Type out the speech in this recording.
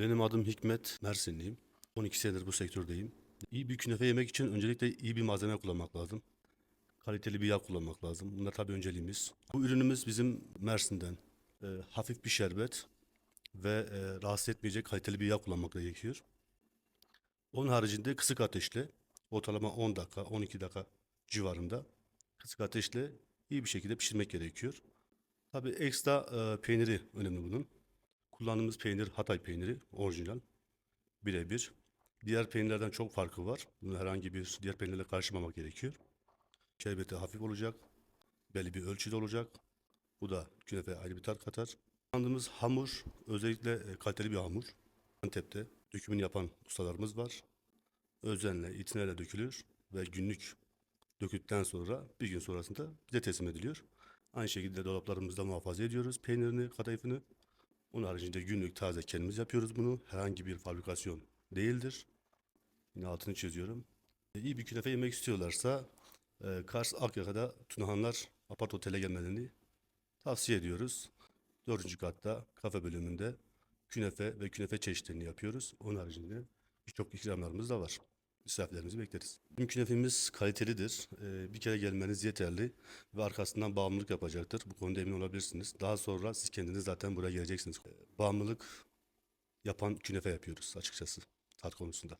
Benim adım Hikmet, Mersinliyim. 12 senedir bu sektördeyim. İyi bir künefe yemek için öncelikle iyi bir malzeme kullanmak lazım. Kaliteli bir yağ kullanmak lazım. Bunlar tabii önceliğimiz. Bu ürünümüz bizim Mersin'den. Ee, hafif bir şerbet ve e, rahatsız etmeyecek kaliteli bir yağ kullanmak gerekiyor. Onun haricinde kısık ateşle ortalama 10 dakika, 12 dakika civarında kısık ateşle iyi bir şekilde pişirmek gerekiyor. Tabii ekstra e, peyniri önemli bunun. Kullandığımız peynir Hatay peyniri, orijinal, birebir. Diğer peynirlerden çok farkı var. Bunu herhangi bir diğer peynirle karıştırmamak gerekiyor. Şerbeti hafif olacak, belli bir ölçüde olacak. Bu da künefe ayrı bir tat katar. Kullandığımız hamur özellikle e, kaliteli bir hamur. Antep'te dökümünü yapan ustalarımız var. Özenle, itinayla dökülür ve günlük döküldükten sonra bir gün sonrasında bize teslim ediliyor. Aynı şekilde dolaplarımızda muhafaza ediyoruz peynirini, kadayıfını. Onun haricinde günlük taze kendimiz yapıyoruz bunu. Herhangi bir fabrikasyon değildir. Yine altını çiziyorum. E, İyi bir künefe yemek istiyorlarsa e, Kars Akyaka'da Tunahanlar Apart Otel'e gelmelerini tavsiye ediyoruz. Dördüncü katta kafe bölümünde künefe ve künefe çeşitlerini yapıyoruz. Onun haricinde birçok ikramlarımız da var. Misafirlerimizi bekleriz. Bizim künefemiz kalitelidir. Ee, bir kere gelmeniz yeterli ve arkasından bağımlılık yapacaktır. Bu konuda emin olabilirsiniz. Daha sonra siz kendiniz zaten buraya geleceksiniz. Ee, Bağımlılık yapan künefe yapıyoruz açıkçası tat konusunda.